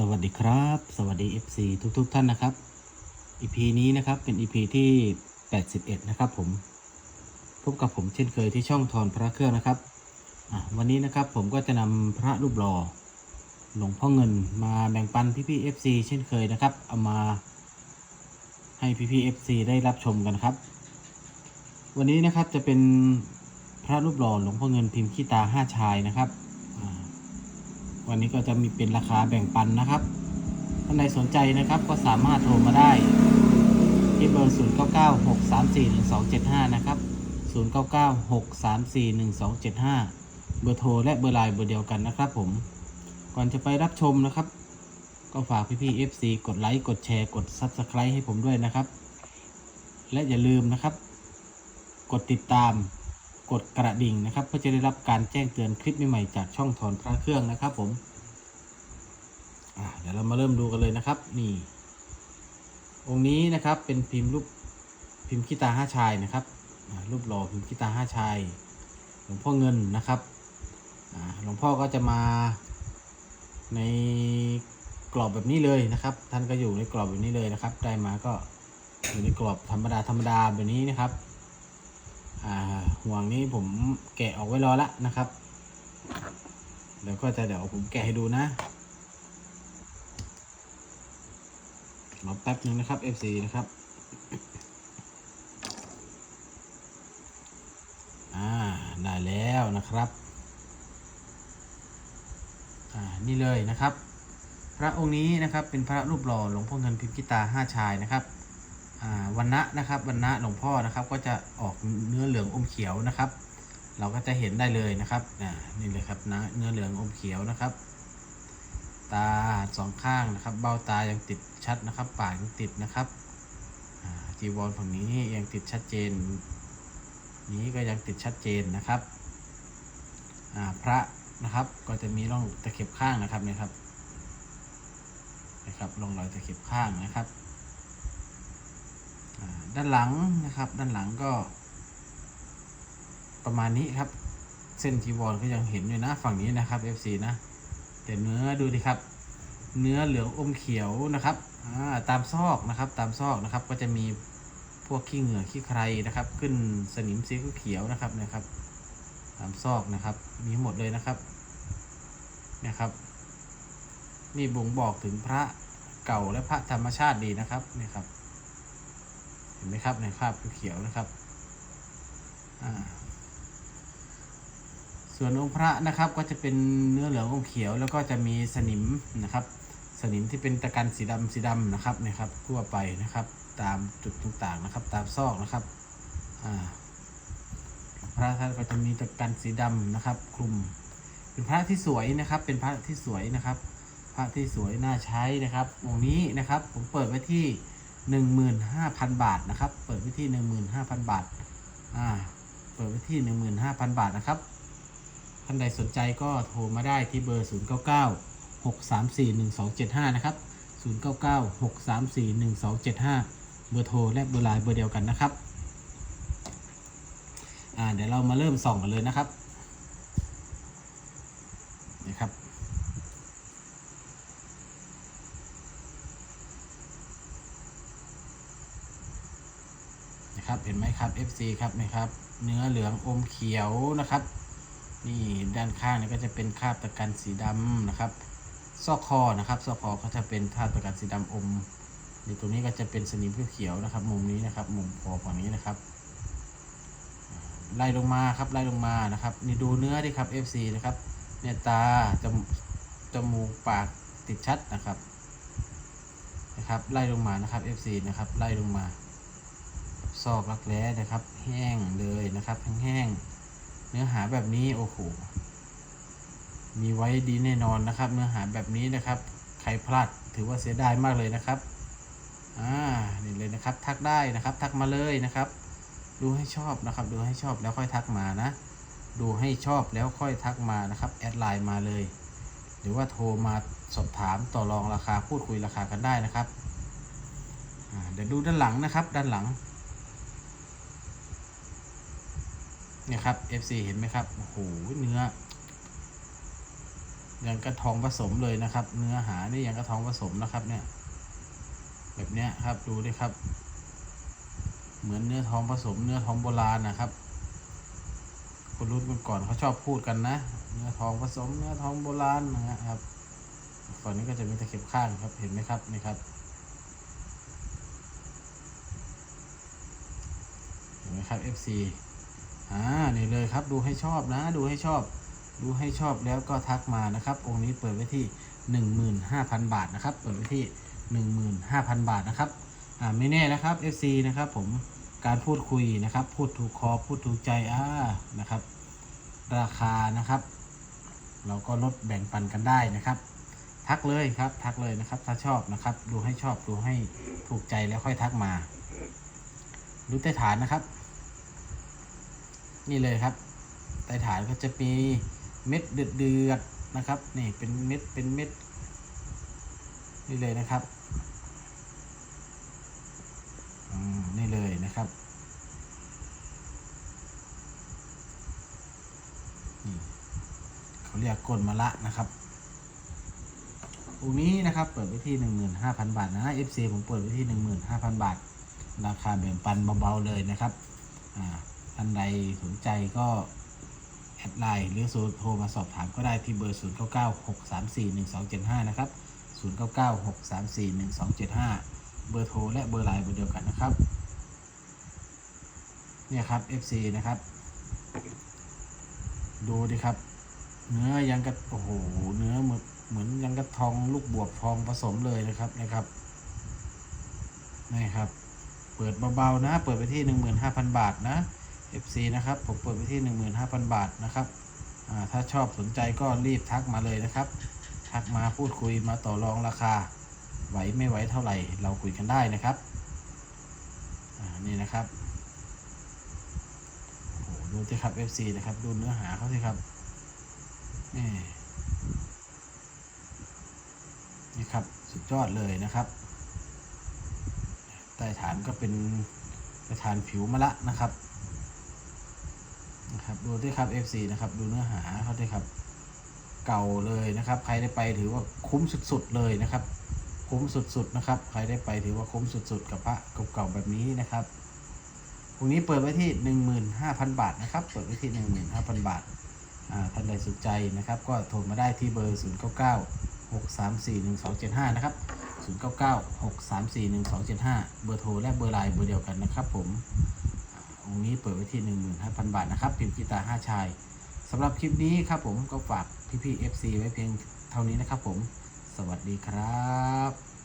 สวัสดีครับ สวัสดี FC ทุกๆทท่านนะครับ EP นี้นะครับเป็น EP ที่ 81 นะครับผม พบกับผมเช่นเคยที่ช่องทอนพระเครื่องนะครับ วันนี้นะครับผมก็จะนำพระรูปหล่อหลวงพ่อเงินมาแบ่งปันพี่ๆ FC เช่นเคยนะครับ เอามาให้พี่ๆ FC ได้รับชมกันครับ วันนี้นะครับจะเป็นพระรูปหล่อหลวงพ่อเงินพิมพ์ขี้ตาห้าชายนะครับ วันนี้ก็จะมีเป็นราคาแบ่งปันนะครับท่านใดสนใจนะครับก็สามารถโทรมาได้ ที่เบอร์ 0 9 9 6 3 4 1 2 7 5 นะครับ 0 9 9 6 3 4 1 2 7 5 เบอร์โทรและเบอร์ไลน์เบอร์เดียวกันนะครับผม ก่อนจะไปรับชมนะครับ ก็ฝากพี่ๆ FC กดไลค์ กดแชร์ กด Subscribe ให้ผมด้วยนะครับ และอย่าลืมนะครับ กดติดตาม กดกระดิ่งนะครับเพื่อจะได้รับการแจ้งเตือนคลิปใหม่ๆจากช่องถอนพระเครื่องนะครับผมเดี๋ยวเรามาเริ่มดูกันเลยนะครับนี่ องค์นี้นะครับเป็นพิมพ์รูปพิมพ์ขี้ตาห้าชายนะครับรูปหล่อพิมพ์ขี้ตาห้าชายหลวงพ่อเงินนะครับหลวงพ่อก็จะมาในกรอบแบบนี้เลยนะครับ ท่านก็อยู่ในกรอบแบบนี้เลยนะครับ ได้มาก็อยู่ในกรอบธรรมดาธรรมดาแบบนี้นะครับ ห่วงนี้ผมแกะออกไว้รอละนะครับ เดี๋ยวก็จะเดี๋ยวผมแกะให้ดูนะรอแป๊บนึงนะครับ FC นะครับ อ่า ได้แล้วนะครับ อ่า นี่เลยนะครับ พระองค์นี้นะครับเป็นพระรูปหล่อหลวงพ่อเงินพิมพิตาห้าชายนะครับ วันณะนะครับวันณะหลวงพ่อนะครับ ก็จะออกเนื้อเหลืองอมเขียวนะครับ เราก็จะเห็นได้เลยนะครับนี่เลยครับนะเนื้อเหลืองอมเขียวนะครับ ตาสองข้างนะครับ เบ้าตายังติดชัดนะครับปากยังติดนะครับจีวรฝั่งนี้ยังติดชัดเจน นี้ก็ยังติดชัดเจนนะครับพระนะครับก็จะมีร่องตะเข็บข้างนะครับนี่ยครับนะครับร่องรอยตะเข็บข้างนะครับ ด้านหลังนะครับด้านหลังก็ ประมาณนี้ครับ เส้นจีวรก็ยังเห็นอยู่นะฝั่งนี้นะครับ FC นะแต่เนื้อดูดิครับ เนื้อเหลืองอมเขียวนะครับตามซอกนะครับ ตามซอกนะครับก็จะมีพวกขี้เหงื่อขี้ใครนะครับ ขึ้นสนิมสีเขียวนะครับนะครับ ตามซอกนะครับ มีหมดเลยนะครับนะครับ นี่บ่งบอกถึงพระเก่าและพระธรรมชาติดีนะครับนี่ครับ เห็นไหมครับในคราบเขียวนะครับส่วนองค์พระนะครับก็จะเป็นเนื้อเหลืองอมเขียว แล้วก็จะมีสนิมนะครับ สนิมที่เป็นตะกันสีดำสีดำนะครับนะครับทั่วไปนะครับ ตามจุดต่างๆนะครับ ตามซอกนะครับพระท่านก็จะมีตะกันสีดำนะครับคลุม เป็นพระที่สวยนะครับ เป็นพระที่สวยนะครับ พระที่สวยน่าใช้นะครับองค์นี้นะครับ ผมเปิดไว้ที่ 15,000 บาทนะครับ เปิดไว้ที่ 15,000 บาท อ่า เปิดไว้ที่ 15,000 บาทนะครับ ท่านใดสนใจก็โทรมาได้ที่เบอร์ 099 634 1275 นะครับ 099 634 1275 เบอร์โทรและเบอร์ไลน์เบอร์เดียวกันนะครับ อ่า เดี๋ยวเรามาเริ่มส่องกันเลยนะครับนะครับ นะครับเห็นไหมครับ FC ครับนะครับ เนื้อเหลืองอมเขียวนะครับ นี่ด้านข้างนี่ก็จะเป็นคราบตะกันสีดำนะครับซอกคอนะครับซอกคอก็จะเป็นคราบตะกันสีดำอมนี่ตรงนี้ก็จะเป็นสนิมเขียวๆนะครับ มุมนี้นะครับ มุมคอฝั่งนี้นะครับไล่ลงมาครับไล่ลงมานะครับ นี่ดูเนื้อดิครับ FC นะครับเนี่ยตาจมจมูกปากติดชัดนะครับนะครับ ไล่ลงมานะครับ FC นะครับ ไล่ลงมา ซอกรักแร้นะครับ แห้งเลยนะครับแห้งๆเนื้อหาแบบนี้โอ้โหมีไว้ดีแน่นอนนะครับ เนื้อหาแบบนี้นะครับใครพลาดถือว่าเสียดายมากเลยนะครับอ่านี่เลยนะครับ ทักได้นะครับ ทักมาเลยนะครับ ดูให้ชอบนะครับ ดูให้ชอบแล้วค่อยทักมานะ ดูให้ชอบแล้วค่อยทักมานะครับแอดไลน์มาเลย หรือว่าโทรมาสอบถามต่อรองราคาพูดคุยราคากันได้นะครับเดี๋ยวดูด้านหลังนะครับ ด้านหลัง เนี่ยครับ FC เห็นไหมครับโอ้โหเนื้อย่างกระทองผสมเลยนะครับ เนื้อหานี่ย่างกระทองผสมนะครับ เนี่ย แบบเนี้ยครับดูดิครับ เหมือนเนื้อทองผสม เนื้อทองโบราณนะครับ คนรุ่นก่อนเขาชอบพูดกันนะ เนื้อทองผสม เนื้อทองโบราณนะครับฝั่งนี้ก็จะมีตะเข็บข้างครับ เห็นไหมครับนี่ครับเห็นไหมครับ FC อ่านี่เลยครับดูให้ชอบนะ ดูให้ชอบ ดูให้ชอบแล้วก็ทักมานะครับ องค์นี้เปิดไว้ที่ 15,000 บาทนะครับ เปิดไว้ที่ 15,000 บาทนะครับอ่าไม่แน่นะครับ FC นะครับผมการพูดคุยนะครับ พูดถูกคอพูดถูกใจอ่านะครับ ราคานะครับ เราก็ลดแบ่งปันกันได้นะครับทักเลยครับ ทักเลยนะครับ ถ้าชอบนะครับ ดูให้ชอบดูให้ถูกใจแล้วค่อยทักมา ดูใต้ฐานนะครับ นี่เลยครับใต้ฐานก็จะมีเม็ดเดือดๆนะครับ นี่เป็นเม็ดเป็นเม็ดนี่เลยนะครับนี่เลยนะครับนี่เขาเรียกก้นมะละนะครับองนี้นะครับเปิดไว้ที่ 15,000 บาทนะ FC ผมเปิดไว้ที่ 15,000 บาท ราคาแบ่งปันเบาๆเลยนะครับอ่า ท่านใดสนใจก็แอดไลน์หรือโทรมาสอบถามก็ได้ที่เบอร์ 0 9 9 6 3 4 1 2 7 5 นะครับ 0 9 9 6 3 4 1 2 7 5 เบอร์โทรและเบอร์ไลน์เบอร์เดียวกันนะครับ เนี่ยครับ FC นะครับ ดูดิครับ เนื้อยังกระโอ้โห เนื้อเหมือนเหมือนยังกระทองลูกบวบทองผสมเลยนะครับนะครับนี่ครับ เปิดเบาๆนะ เปิดไปที่ 15,000 บาทนะ FC นะครับ ผมเปิดไปที่ 15,000 บาทนะครับถ้าชอบสนใจก็รีบทักมาเลยนะครับ ทักมาพูดคุยมาต่อรองราคา ไหวไม่ไหวเท่าไหร่ เราคุยกันได้นะครับนี่นะครับโอ้ดูสิครับ FC นะครับ ดูเนื้อหาเขาสิครับนี่นี่ครับ สุดยอดเลยนะครับใต้ฐานก็เป็นใต้ฐานผิวมะละนะครับ ครับดูด้วยครับ FC นะครับ ดูเนื้อหาเขาด้วยครับ เก่าเลยนะครับ ใครได้ไปถือว่าคุ้มสุดๆเลยนะครับ คุ้มสุดๆนะครับ ใครได้ไปถือว่าคุ้มสุดๆ กับพระเก่าๆแบบนี้นะครับตรงนี้เปิดไว้ที่ 15,000 บาทนะครับ เปิดไว้ที่ 15,000 บาทอ่าท่านใดสนใจนะครับ ก็โทรมาได้ที่เบอร์ 0 9 9 6 3 4 1 2 7 5 นะครับ 0 9 9 6 3 4 1 2 7 5 เบอร์โทรและเบอร์ไลน์เบอร์เดียวกันนะครับผม องค์นี้เปิดไว้ที่ 15,000 บาทนะครับพิมพ์กีตาร์5ชายสำหรับคลิปนี้ครับผมก็ฝากพี่ๆ FC ไว้เพียงเท่านี้นะครับผม สวัสดีครับ